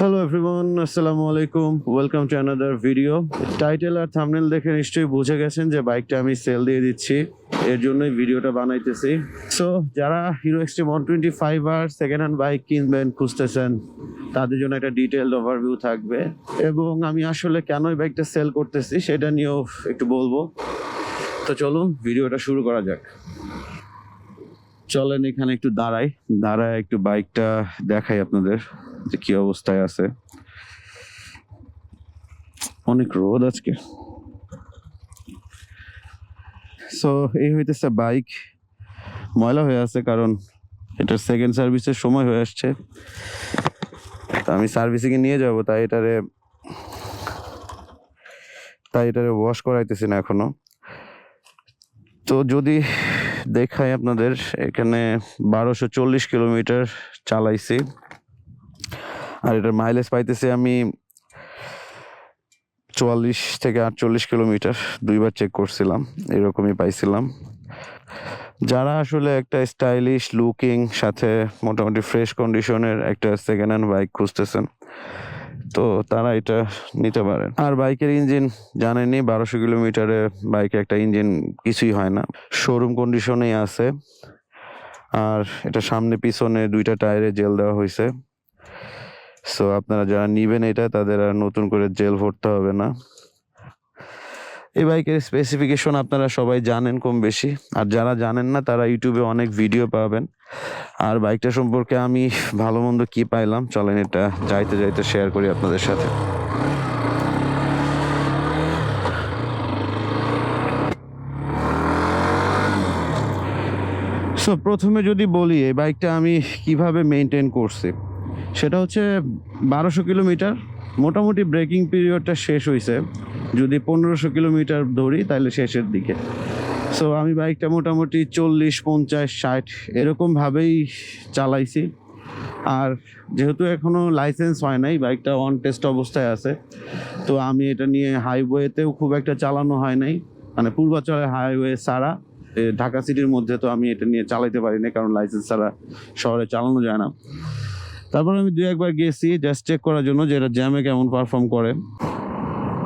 Hello everyone আসসালামু আলাইকুম welcome to another video title R thumbnail দেখে নিশ্চয়ই বুঝে গেছেন যে বাইকটা আমি সেল দিয়ে দিচ্ছি। এর জন্যই ভিডিওটা বানাইতেছি। সো যারা Hero Xtreme one twenty five আর সেকেন্ড হ্যান্ড বাইক কিনবেন, খুঁজতেছেন, তাদের জন্য একটা ডিটেলড ওভারভিউ থাকবে। এবং আমি আসলে কেন এই বাইকটা সেল করতেছি, সেটা নিয়েও একটু বলব। তো চলুন, ভিডিওটা শুরু করা যাক। চলেন এখানে একটু দাঁড়াই। দাঁড়ায় একটু বাইকটা দেখাই আপনাদের যে কি অবস্থায় আছে। অনেক রোদ আজকে। সো এই হইতেছে বাইক। ময়লা হয়ে আছে কারণ এটার সেকেন্ড সার্ভিসের সময় হয়ে আসছে। আমি সার্ভিসিং এ নিয়ে যাব, তাই এটারে তাই এটারে ওয়াশ করাইতেছি না এখনও। তো যদি দেখাই আপনাদের। এখানে বারোশো চল্লিশ কিলোমিটার চালাইছি। আর এটার মাইলেজ পাইতেছি আমি চুয়াল্লিশ থেকে আটচল্লিশ কিলোমিটার দুইবার চেক করছিলাম, এরকমই পাইছিলাম। যারা আসলে একটা স্টাইলিশ লুকিং সাথে মোটামুটি ফ্রেশ কন্ডিশনের একটা সেকেন্ড হ্যান্ড বাইক খুঁজতেছেন তো তারা এটা নিতে পারেন। আর বাইকের ইঞ্জিন জানেনি বারোশো কিলোমিটারে বাইকে একটা ইঞ্জিন কিছুই হয় না। শোরুম কন্ডিশনেই আছে। আর এটা সামনে পিছনে দুইটা টায়ারে জেল দেওয়া হয়েছে। সো আপনারা যারা নিবেন এটা, তাদের আর নতুন করে জেল ভরতে হবে না। এই বাইকের স্পেসিফিকেশন আপনারা সবাই জানেন কম বেশি। আর যারা জানেন না, তারা ইউটিউবে অনেক ভিডিও পাবেন। আর বাইকটা সম্পর্কে আমি ভালো মন্দ কী পাইলাম, চলেন এটা যাইতে যাইতে শেয়ার করি আপনাদের সাথে। সো প্রথমে যদি বলি, এই বাইকটা আমি কীভাবে মেনটেন করছি? সেটা হচ্ছে বারোশো কিলোমিটার। মোটামুটি ব্রেকিং পিরিয়ডটা শেষ হয়েছে যদি পনেরোশো কিলোমিটার ধরি তাহলে শেষের দিকে। সো আমি বাইকটা মোটামুটি চল্লিশ, পঞ্চাশ, ষাট এরকমভাবেই চালাইছি। আর যেহেতু এখনও লাইসেন্স হয় নাই বাইকটা অন টেস্ট অবস্থায় আছে, তো আমি এটা নিয়ে হাইওয়েতেও খুব একটা চালানো হয় নাই। মানে পূর্বাচলের হাইওয়ে ছাড়া ঢাকা সিটির মধ্যে তো আমি এটা নিয়ে চালাইতে পারি না কারণ লাইসেন্স ছাড়া শহরে চালানো যায় না। তারপর আমি দু একবার গেছি জাস্ট চেক করার জন্য যে এটা জ্যামে কেমন পারফর্ম করে।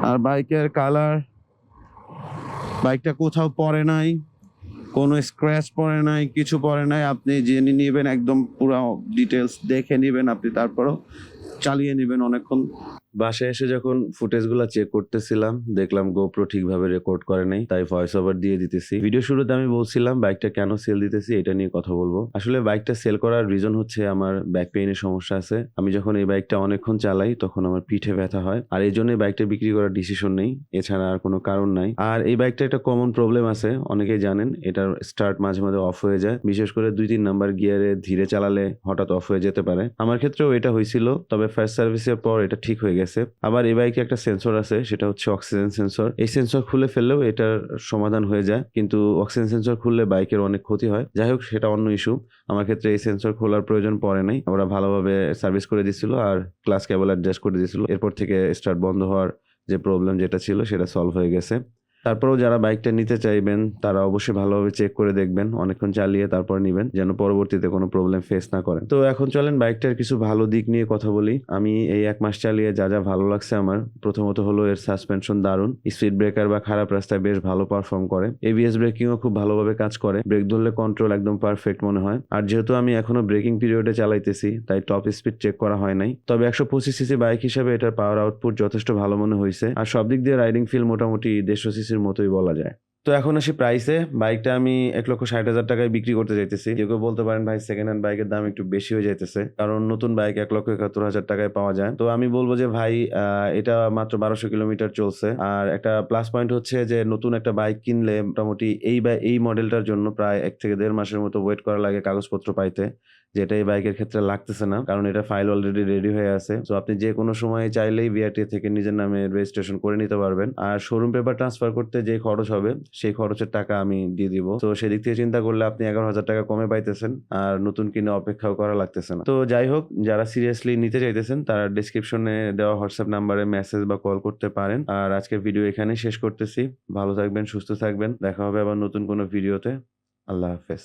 আর বাইকের কালার বাইকটা কোথাও পরে নাই, কোনো স্ক্র্যাচ পড়ে নাই, কিছু পড়ে নাই, আপনি জেনে নেবেন, একদম পুরো ডিটেলস দেখে নেবেন, আপনি তারপরও চালিয়ে নেবেন অনেকক্ষণ। বাসায় এসে যখন ফুটেজগুলো চেক করতেছিলাম, দেখলাম গোপ্রো ঠিকভাবে রেকর্ড করে নাই, তাই ভয়েস ওভার দিয়ে দিতেছি। ভিডিও শুরুতে আমি বলছিলাম বাইকটা কেন সেল দিতেছি, এটা নিয়ে কথা বলব। আসলে বাইকটা সেল করার রিজন হচ্ছে আমার ব্যাক পেইনের সমস্যা আছে। আমি যখন এই বাইকটা অনেকক্ষণ চালাই, তখন আমার পিঠে ব্যথা হয়। আর এই জন্য বাইকটা বিক্রি করার ডিসিশন নেই, এছাড়া আর কোনো কারণ নাই। আর এই বাইকটা একটা কমন প্রবলেম আছে, অনেকেই জানেন, এটার স্টার্ট মাঝে মাঝে অফ হয়ে যায়। বিশেষ করে দুই তিন নাম্বার গিয়ারে ধীরে চালালে হঠাৎ অফ হয়ে যেতে পারে। আমার ক্ষেত্রেও এটা হয়েছিল, তবে ফার্স্ট সার্ভিসের পর এটা ঠিক হয়ে গেছে। আবার এই বাইকে একটা সেন্সর আছে, সেটা হচ্ছে অক্সিজেন সেন্সর এই সেন্সর খুলে ফেললেও এটার সমাধান হয়ে যায়, কিন্তু অক্সিজেন সেন্সর খুললে বাইকের অনেক ক্ষতি হয়। যাই হোক, সেটা অন্য ইস্যু আমার ক্ষেত্রে এই সেন্সর খোলার প্রয়োজন পড়ে নাই। ওরা ভালোভাবে সার্ভিস করে দিছিল আর ক্লাস কেবল অ্যাডজাস্ট করে দিয়েছিল এরপর থেকে স্টার্ট বন্ধ হওয়ার যে প্রবলেম যেটা ছিল, সেটা সলভ হয়ে গেছে। তারপরেও যারা বাইকটা নিতে চাইবেন, তারা অবশ্যই ভালোভাবে চেক করে দেখবেন, অনেকক্ষণ চালিয়ে তারপর নেবেন, যেন পরবর্তীতে কোনো প্রবলেম ফেস না করেন। তো এখন চলেন বাইকটার কিছু ভালো দিক নিয়ে কথা বলি। আমি এই এক মাস চালিয়ে যা যা ভালো লাগছে আমার, প্রথমত হলো এর সাসপেনশন দারুণ। স্পিড ব্রেকার বা খারাপ রাস্তায় বেশ ভালো পারফর্ম করে। এবিএস ব্রেকিংও খুব ভালোভাবে কাজ করে। ব্রেক ধরলে কন্ট্রোল একদম পারফেক্ট মনে হয়। আর যেহেতু আমি এখনও ব্রেকিং পিরিয়ডে চালাইতেছি, তাই টপ স্পিড চেক করা হয় নাই। তবে একশো পঁচিশ সিসি বাইক হিসেবে এটার পাওয়ার আউটপুট যথেষ্ট ভালো মনে হয়েছে আর সব দিক দিয়ে রাইডিং ফিল মোটামুটি দেড়শো সিসির মতোই বলা যায়। তো এখন আসি প্রাইসে বাইকটা আমি এক লক্ষ ষাট হাজার টাকায় বিক্রি করতে চাইতেছি কেউ কেউ বলতে পারেন, ভাই সেকেন্ড হ্যান্ড বাইকের দাম একটু বেশি হয়ে যাইতেছে। কারণ নতুন বাইক এক লক্ষ একাত্তর হাজার টাকায় পাওয়া যায়। তো আমি বলব যে, ভাই এটা মাত্র বারোশো কিলোমিটার চলছে। আর একটা প্লাস পয়েন্ট হচ্ছে যে, নতুন একটা বাইক কিনলে মোটামুটি এই বা এই মডেলটার জন্য প্রায় এক থেকে দেড় মাসের মতো ওয়েট করা লাগে কাগজপত্র পাইতে। যেটা এই বাইকের ক্ষেত্রে লাগতেছে না, কারণ এটা ফাইল অলরেডি রেডি হয়ে আছে। তো আপনি যে কোনো সময় চাইলেই বিআরটি থেকে নিজের নামে রেজিস্ট্রেশন করে নিতে পারবেন। আর শোরুম পেপার ট্রান্সফার করতে যে খরচ হবে, সেই খরচের টাকা আমি দিয়ে দিব। তো সেদিক থেকে চিন্তা করলে আপনি এগারো হাজার টাকা কমে পাইতেছেন, আর নতুন কিনে অপেক্ষাও করা লাগতেছে না। তো, যাই হোক, যারা সিরিয়াসলি নিতে চাইতেছেন, তারা ডিসক্রিপশনে দেওয়া হোয়াটসঅ্যাপ নাম্বারে মেসেজ বা কল করতে পারেন। আর আজকের ভিডিও এখানেই শেষ করতেছি। ভালো থাকবেন, সুস্থ থাকবেন। দেখা হবে আবার নতুন কোনো ভিডিওতে আল্লাহ হাফেজ।